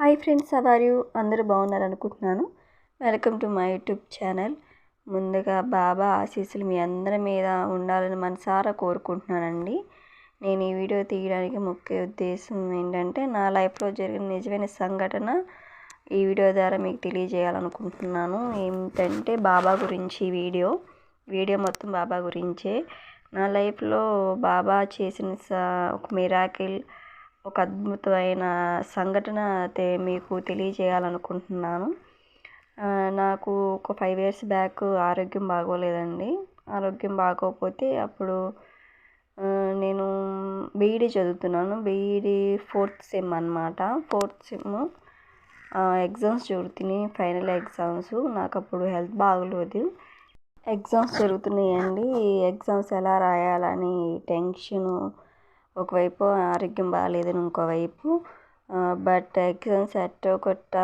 Hi friends అవారు అందరూ బాగున్నారు అనుకుంటున్నాను welcome to my YouTube channel. ముందుగా బాబా ఆశీస్సులు మీ అందరి మీద ఉండాలని మనసారా కోరుకుంటున్నానండి. నేను ఈ వీడియో తీయడానికి ముఖ్య ఉద్దేశం ఏంటంటే నా లైఫ్లో జరిగిన నిజమైన సంఘటన ఈ వీడియో ద్వారా మీకు తెలియజేయాలనుకుంటున్నాను. ఏంటంటే బాబా గురించి వీడియో. వీడియో మొత్తం బాబా గురించే. నా లైఫ్లో బాబా చేసిన స ఒక మిరాకిల్ ఒక అద్భుతమైన సంఘటన అయితే మీకు తెలియజేయాలనుకుంటున్నాను. నాకు ఒక ఫైవ్ ఇయర్స్ బ్యాక్ ఆరోగ్యం బాగోలేదండి. ఆరోగ్యం బాగోకపోతే అప్పుడు నేను బీఈడీ చదువుతున్నాను. బీఈడీ ఫోర్త్ సెమ్ అనమాట ఫోర్త్ సెమ్ ఎగ్జామ్స్ జరుగుతున్నాయి. ఫైనల్ ఎగ్జామ్స్ నాకు అప్పుడు హెల్త్ బాగలేదు. ఎగ్జామ్స్ జరుగుతున్నాయండి. ఈ ఎగ్జామ్స్ ఎలా రాయాలని టెన్షను ఒకవైపు ఆరోగ్యం బాగాలేదని ఇంకోవైపు బట్ ఎగ్జామ్స్ ఎట్టో కొట్ట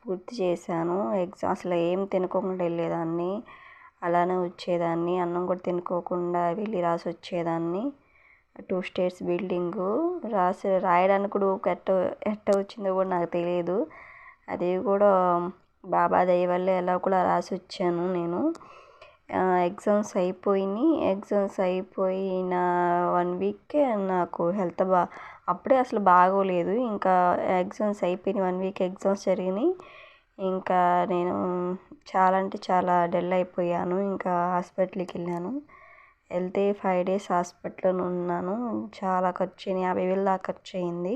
పూర్తి చేశాను. ఎగ్జామ్ అసలు ఏం తినుకోకుండా వెళ్ళేదాన్ని అలానే వచ్చేదాన్ని అన్నం కూడా తినుకోకుండా వెళ్ళి రాసి వచ్చేదాన్ని. టూ స్టేట్స్ బిల్డింగు రాసి రాయడానికి కూడా ఎట్ట ఎట్ట వచ్చిందో కూడా నాకు తెలియదు. అది కూడా బాబా దయ వల్ల ఎలా కూడా రాసి వచ్చాను నేను. ఎగ్జామ్స్ అయిపోయినాయి. ఎగ్జామ్స్ అయిపోయిన వన్ వీక్కే నాకు హెల్త్ బా అప్పుడే అసలు బాగోలేదు. ఇంకా ఎగ్జామ్స్ అయిపోయినాయి వన్ వీక్ ఎగ్జామ్స్ జరిగినాయి. ఇంకా నేను చాలా అంటే చాలా డల్ అయిపోయాను. ఇంకా హాస్పిటల్కి వెళ్ళాను. వెళ్తే ఫైవ్ డేస్ హాస్పిటల్లో ఉన్నాను. చాలా ఖర్చు అయినాయి యాభై వేలు దాకా ఖర్చు అయింది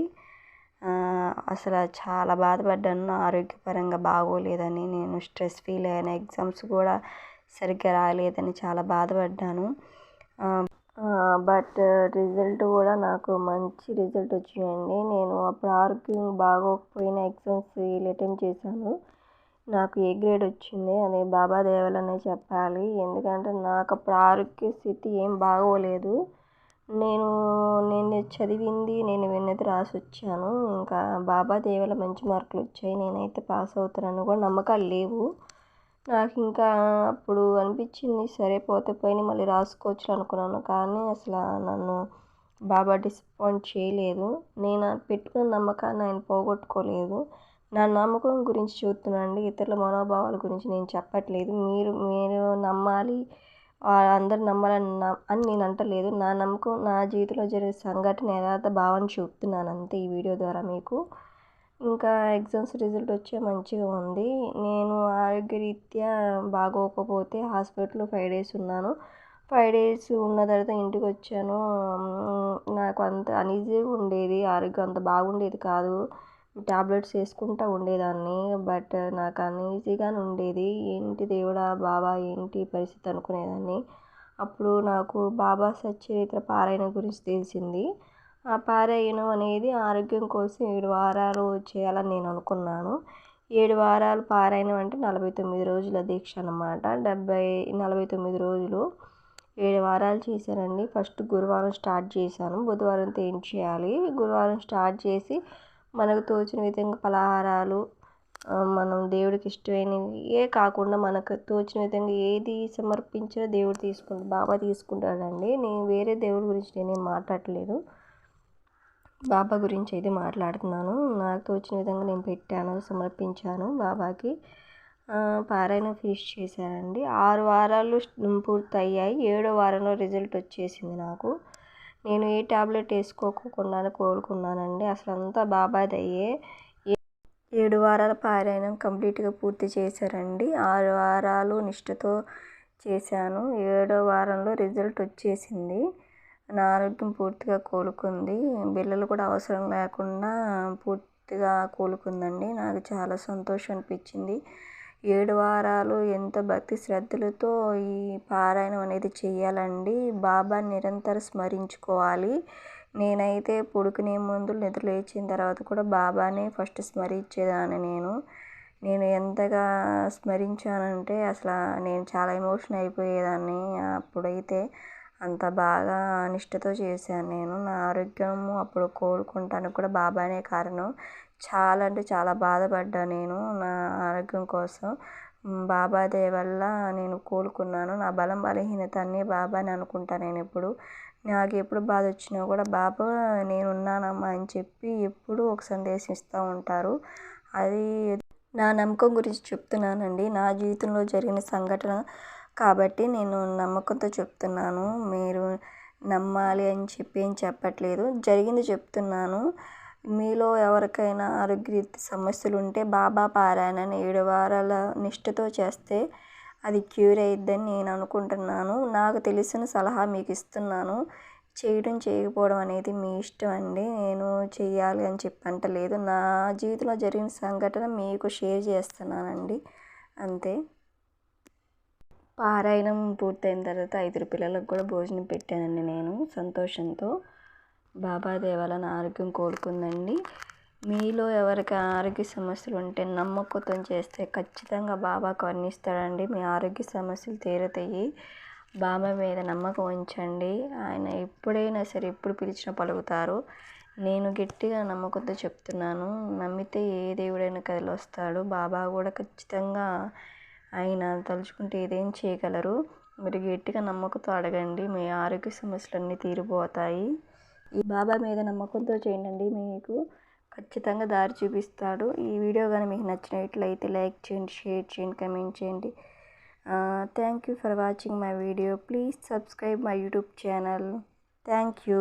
అసలు చాలా బాధపడ్డాను. ఆరోగ్యపరంగా బాగోలేదని నేను స్ట్రెస్ ఫీల్ అయ్యాను ఎగ్జామ్స్ కూడా సరిగ్గా రాలేదని చాలా బాధపడ్డాను. బట్ రిజల్ట్ కూడా నాకు మంచి రిజల్ట్ వచ్చిందండి. నేను అప్పుడు ఆరోగ్యం బాగోకపోయినా ఎగ్జామ్స్ అటెంప్ట్ చేశాను నాకు ఏ గ్రేడ్ వచ్చింది అది బాబా దేవలనే చెప్పాలి. ఎందుకంటే నాకు అప్పుడు ఆరోగ్య స్థితి ఏం బాగోలేదు. నేను నేను చదివింది నేను విన్నది రాసి వచ్చాను. ఇంకా బాబా దేవల మంచి మార్కులు వచ్చాయి. నేనైతే పాస్ అవుతానని కూడా నమ్మకాలు లేవు. నాకు ఇంకా అప్పుడు అనిపించింది సరే పోతే పోయిన మళ్ళీ రాసుకోవచ్చు అనుకున్నాను. కానీ అసలు నన్ను బాబా డిసప్పాయింట్ చేయలేదు. నేను పెట్టుకున్న నమ్మకాన్ని ఆయన పోగొట్టుకోలేదు. నా నమ్మకం గురించి చూస్తున్నానండి ఇతరుల మనోభావాల గురించి నేను చెప్పట్లేదు. మీరు మీరు నమ్మాలి అందరు నమ్మాలని అని నేను అంటలేదు. నా నమ్మకం నా జీవితంలో జరిగే సంఘటన యథార్థ భావాన్ని చూపుతున్నాను అంతే ఈ వీడియో ద్వారా మీకు. ఇంకా ఎగ్జామ్స్ రిజల్ట్ వచ్చే మంచిగా ఉంది. నేను ఆరోగ్యరీత్యా బాగోకపోతే హాస్పిటల్లో ఫైవ్ డేస్ ఉన్నాను. ఫైవ్ డేస్ ఉన్న తర్వాత ఇంటికి వచ్చాను. నాకు అంత అనీజీగా ఉండేది. ఆరోగ్యం అంత బాగుండేది కాదు. టాబ్లెట్స్ వేసుకుంటూ ఉండేదాన్ని. బట్ నాకు అనీజీగానే ఉండేది. ఏంటి దేవుడా బాబా ఏంటి పరిస్థితి అనుకునేదాన్ని. అప్పుడు నాకు బాబా సచ్చరిత్ర పారాయణ గురించి తెలిసింది. పారాయణం అనేది ఆరోగ్యం కోసం ఏడు వారాలు చేయాలని నేను అనుకున్నాను. ఏడు వారాలు పారాయణం అంటే నలభై తొమ్మిది రోజుల దీక్ష అన్నమాట. డెబ్బై నలభై తొమ్మిది రోజులు ఏడు వారాలు చేశానండి. ఫస్ట్ గురువారం స్టార్ట్ చేశాను. బుధవారంతో ఏం చేయాలి? గురువారం స్టార్ట్ చేసి మనకు తోచిన విధంగా పలహారాలు మనం దేవుడికి ఇష్టమైనవి కాకుండా మనకు తోచిన విధంగా ఏది సమర్పించినా దేవుడు తీసుకుంటాడు బాబా తీసుకుంటాడండి. నేను వేరే దేవుడి గురించి నేనేం మాట్లాడట్లేదు. బాబా గురించి అయితే మాట్లాడుతున్నాను. నాకు తోచిన విధంగా నేను పెట్టాను సమర్పించాను బాబాకి. పారాయణ పారాయణం ఫినిష్ చేశానండి ఆరు వారాలు పూర్తయ్యాయి. ఏడో వారంలో రిజల్ట్ వచ్చేసింది నాకు. నేను ఏ టాబ్లెట్ వేసుకోకుండా కోలుకున్నానండి. అసలు అంతా బాబాయ్ దయ్యే ఏడు వారాల పారాయణం కంప్లీట్గా పూర్తి చేశారండి. ఆరు వారాలు నిష్ఠతో చేశాను. ఏడో వారంలో రిజల్ట్ వచ్చేసింది. నా ఆరోగ్యం పూర్తిగా కోలుకుంది. బిళ్ళలు కూడా అవసరం లేకుండా పూర్తిగా కోలుకుందండి. నాకు చాలా సంతోషం అనిపించింది. ఏడు వారాలు ఎంతో భక్తి శ్రద్ధలతో ఈ పారాయణం అనేది చేయాలండి. బాబా నిరంతరం స్మరించుకోవాలి. నేనైతే పుడుకునే ముందు నిద్ర లేచిన తర్వాత కూడా బాబానే ఫస్ట్ స్మరించేదాన్ని నేను. నేను ఎంతగా స్మరించానంటే అసలు నేను చాలా ఎమోషన్ అయిపోయేదాన్ని అప్పుడైతే. అంత బాగా నిష్ఠతో చేశాను నేను. నా ఆరోగ్యము అప్పుడు కోలుకుంటానికి కూడా బాబానే కారణం. చాలా అంటే చాలా బాధపడ్డా నేను నా ఆరోగ్యం కోసం. మ్, బాబా దయ వల్ల నేను కోలుకున్నాను. నా బలం బలహీనత అన్నీ బాబాని అనుకుంటా నేను ఎప్పుడు. నాకు ఎప్పుడు బాధ వచ్చినా కూడా బాబా నేను ఉన్నానమ్మా అని చెప్పి ఎప్పుడూ ఒక సందేశం ఇస్తూ ఉంటారు. అది నా నమ్మకం గురించి చెప్తున్నానండి. నా జీవితంలో జరిగిన సంఘటన కాబట్టి నేను నమ్మకంతో చెప్తున్నాను. మీరు నమ్మాలి అని చెప్పి ఏం చెప్పట్లేదు. జరిగింది చెప్తున్నాను. మీలో ఎవరికైనా ఆరోగ్య సమస్యలు ఉంటే బాబా పారాయణ ఏడు వారాల నిష్ఠతో చేస్తే అది క్యూర్ అయిద్దని నేను అనుకుంటున్నాను. నాకు తెలిసిన సలహా మీకు ఇస్తున్నాను. చేయడం చేయకపోవడం అనేది మీ ఇష్టం అండి. నేను చేయాలి అని చెప్పి అంటలేదు నా జీవితంలో జరిగిన సంఘటన మీకు షేర్ చేస్తున్నానండి. అంతే. పారాయణం పూర్తయిన తర్వాత ఐదుగురు పిల్లలకు కూడా భోజనం పెట్టానండి నేను సంతోషంతో. బాబా దేవాలన ఆరోగ్యం కోలుకుందండి మీలో ఎవరికి ఆరోగ్య సమస్యలు ఉంటే నమ్మకంతో చేస్తే ఖచ్చితంగా బాబా కర్ణిస్తాడండి. మీ ఆరోగ్య సమస్యలు తీరుతాయి. బాబా మీద నమ్మకం ఉంచండి. ఆయన ఎప్పుడైనా సరే ఎప్పుడు పిలిచినా పలుకుతారు. నేను గట్టిగా నమ్మకంతో చెప్తున్నాను. నమ్మితే ఏ దేవుడైనా కదిలి వస్తాడు బాబా కూడా ఖచ్చితంగా ఆయన తలుచుకుంటే ఏదేం చేయగలరు? మీరు గట్టిగా నమ్మకంతో అడగండి. మీ ఆరోగ్య సమస్యలన్నీ తీరిపోతాయి. ఈ బాబా మీద నమ్మకంతో చేయండి. మీకు ఖచ్చితంగా దారి చూపిస్తాడు. ఈ వీడియో కానీ మీకు నచ్చినట్లయితే లైక్ చేయండి షేర్ చేయండి కమెంట్ చేయండి. Thank you for watching my video. Please subscribe my YouTube channel. Thank you.